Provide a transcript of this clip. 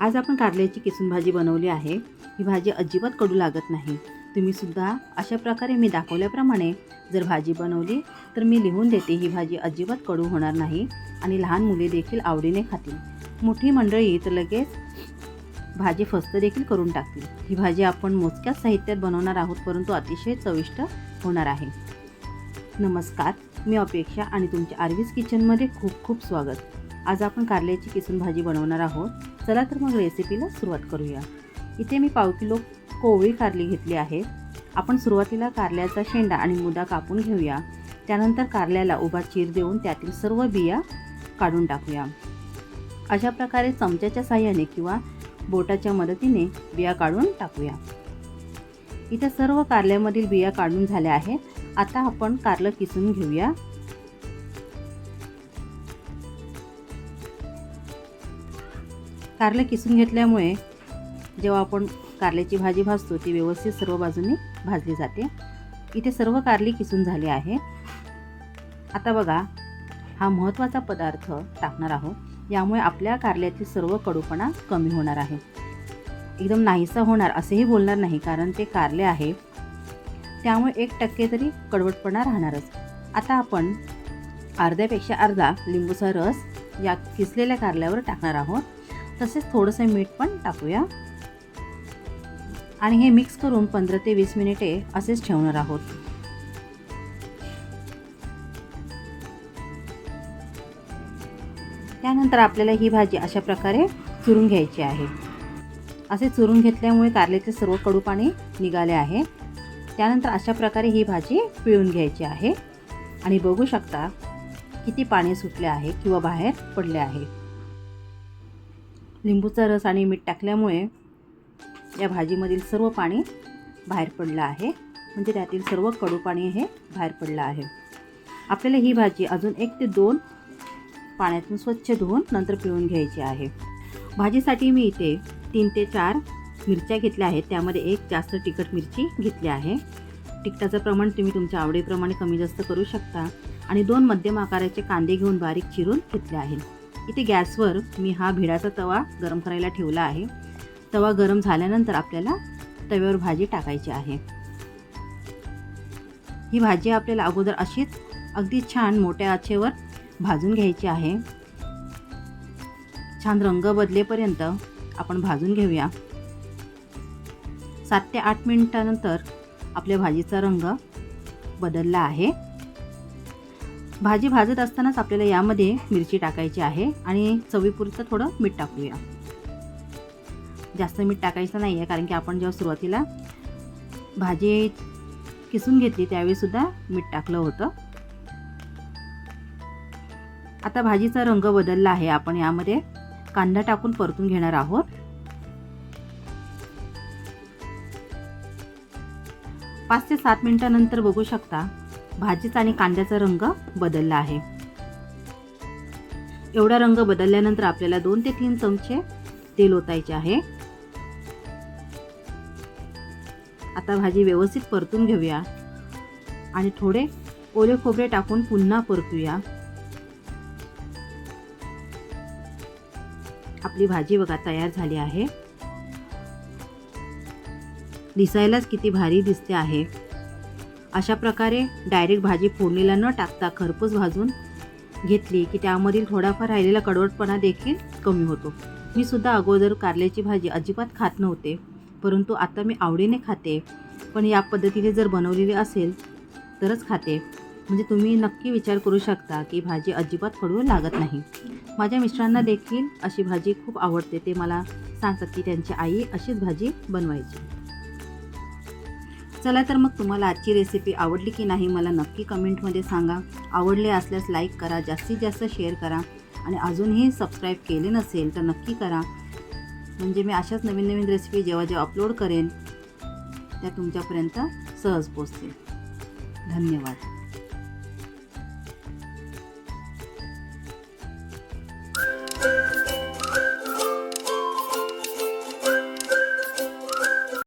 आज आपण कारल्याची किसून भाजी बनवली आहे. ही भाजी अजिबात कडू लागत नाही. तुम्ही सुद्धा अशा प्रकारे मी दाखवल्याप्रमाणे जर भाजी बनवली तर मी लिहून देते ही भाजी अजिबात कडू होणार नाही आणि लहान मुले देखील आवडीने खातील. मोठी मंडळी तर लगेच भाजी फस्त देखील करून टाकतील. ही भाजी आपण मोजक्याच साहित्यात बनवणार आहोत परंतु अतिशय चविष्ट होणार आहे. नमस्कार मी अपेक्षा आणि तुमच्या आर्वीज किचनमध्ये खूप खूप स्वागत. आज आपण कारल्याची किसून भाजी बनवणार आहोत. चला तर मग रेसिपीला सुरुवात करूया. इथे मी पाव किलो कोवळी कारली घेतली आहे. आपण सुरुवातीला कारल्याचा शेंडा आणि मुदा कापून घेऊया. त्यानंतर कारल्याला उभा चीर देऊन त्यातील सर्व बिया काढून टाकूया. अशा प्रकारे चमच्याच्या साह्याने किंवा बोटाच्या मदतीने बिया काढून टाकूया. इथे सर्व कारल्यामधील बिया काढून झाल्या आहेत. आता आपण कारलं किसून घेऊया. कारले किसून घेतल्यामुळे जेव्हा आपण कारल्याची भाजी भाजतो ती व्यवस्थित सर्व बाजूंनी भाजली जाते. इथे सर्व कारली किसून झाली आहे. आता बघा हा महत्त्वाचा पदार्थ टाकणार आहोत. यामुळे आपल्या कारल्याची सर्व कडूपणा कमी होणार आहे. एकदम नाहीसा होणार असेही बोलणार नाही कारण ते कारले आहे. त्यामुळे एक टक्के तरी कडवटपणा राहणारच. आता आपण अर्ध्यापेक्षा अर्धा लिंबूचा रस या किसलेल्या कारल्यावर टाकणार आहोत. तसेच थोडंसं मीठ पण टाकूया. आणि हे मिक्स करून पंधरा ते वीस मिनिटे असेच ठेवणार आहोत. त्यानंतर आपल्याला ही भाजी अशा प्रकारे चुरून घ्यायची आहे. असे चुरून घेतल्यामुळे कारल्याचे सर्व कडू पाणी निघाले आहे. त्यानंतर अशा प्रकारे ही भाजी पिळून घ्यायची आहे. आणि बघू शकता किती पाणी सुटले आहे किंवा बाहेर पडले आहे. लिंबूचा रस आणि मीठ टाकल्यामुळे या भाजीमधील सर्व पाणी बाहेर पडलं आहे. म्हणजे त्यातील सर्व कडू पाणी हे बाहेर पडलं आहे. आपल्याला ही भाजी अजून एक ते दोन पाण्यातून स्वच्छ धुवून नंतर पिळून घ्यायची आहे. भाजीसाठी मी इथे तीन ते चार मिरच्या घेतल्या आहेत. त्यामध्ये एक जास्त तिखट मिरची घेतली आहे. तिखटाचं प्रमाण तुम्ही तुमच्या आवडीप्रमाणे कमी जास्त करू शकता. आणि दोन मध्यम आकाराचे कांदे घेऊन बारीक चिरून घेतले आहेत. इथे गॅसवर मी हा भिडाचा तवा गरम करायला ठेवला आहे. तवा गरम झाल्यानंतर आपल्याला तव्यावर भाजी टाकायची आहे. ही भाजी आपल्याला अगोदर अशीच अगदी छान मोठ्या आचेवर भाजून घ्यायची आहे. छान रंग बदलेपर्यंत आपण भाजून घेऊया. सात ते आठ मिनिटानंतर आपल्या भाजीचा रंग बदलला आहे. भाजी भाजत असतानाच आपल्याला यामध्ये मिरची टाकायची आहे आणि चवीपुरतं थोडं मीठ टाकूया. जास्त मीठ टाकायचं नाही आहे कारण की आपण जेव्हा सुरुवातीला भाजी किसून घेतली त्यावेळीसुद्धा मीठ टाकलं होतं. आता भाजीचा रंग बदलला आहे. आपण यामध्ये कांदा टाकून परतून घेणार आहोत. पाच ते सात मिनिटानंतर बघू शकता भाजीचा आणि कांद्याचा रंग बदलला आहे. एवढा रंग बदलल्यानंतर आपल्याला दोन ते तीन चमचे तेल ओतायचे आहे. आता भाजी व्यवस्थित परतून घेऊया. आणि थोडे ओले खोबरे टाकून पुन्हा परतूया. आपली भाजी बघा तयार झाली आहे. दिसायलाच किती भारी दिसते आहे. अशा प्रकारे डायरेक्ट भाजी फोडणीला न टाकता खरपूस भाजून घेतली की त्यामधील थोडाफार राहिलेला कडवटपणा देखील कमी होतो. मी सुद्धा अगोदर कारल्याची भाजी अजिबात खात नव्हते परंतु आता मी आवडीने खाते. पण या पद्धतीने जर बनवलेली असेल तरच खाते. म्हणजे तुम्ही नक्की विचार करू शकता की भाजी अजिबात कडू लागत नाही. माझ्या मिस्टरांना देखील अशी भाजी खूप आवडते ते मला सांगतात की त्यांची आई अशीच भाजी बनवायची. चला तर मग तुम्हाला आजची रेसिपी आवडली की नाही मला नक्की कमेंटमध्ये सांगा. आवडले असल्यास लाईक करा जास्तीत जास्त शेअर करा आणि अजूनही सबस्क्राईब केले नसेल तर नक्की करा. म्हणजे मी अशाच नवीन नवीन रेसिपी जेव्हा जेव्हा अपलोड करेन त्या तुमच्यापर्यंत सहज पोचतील धन्यवाद.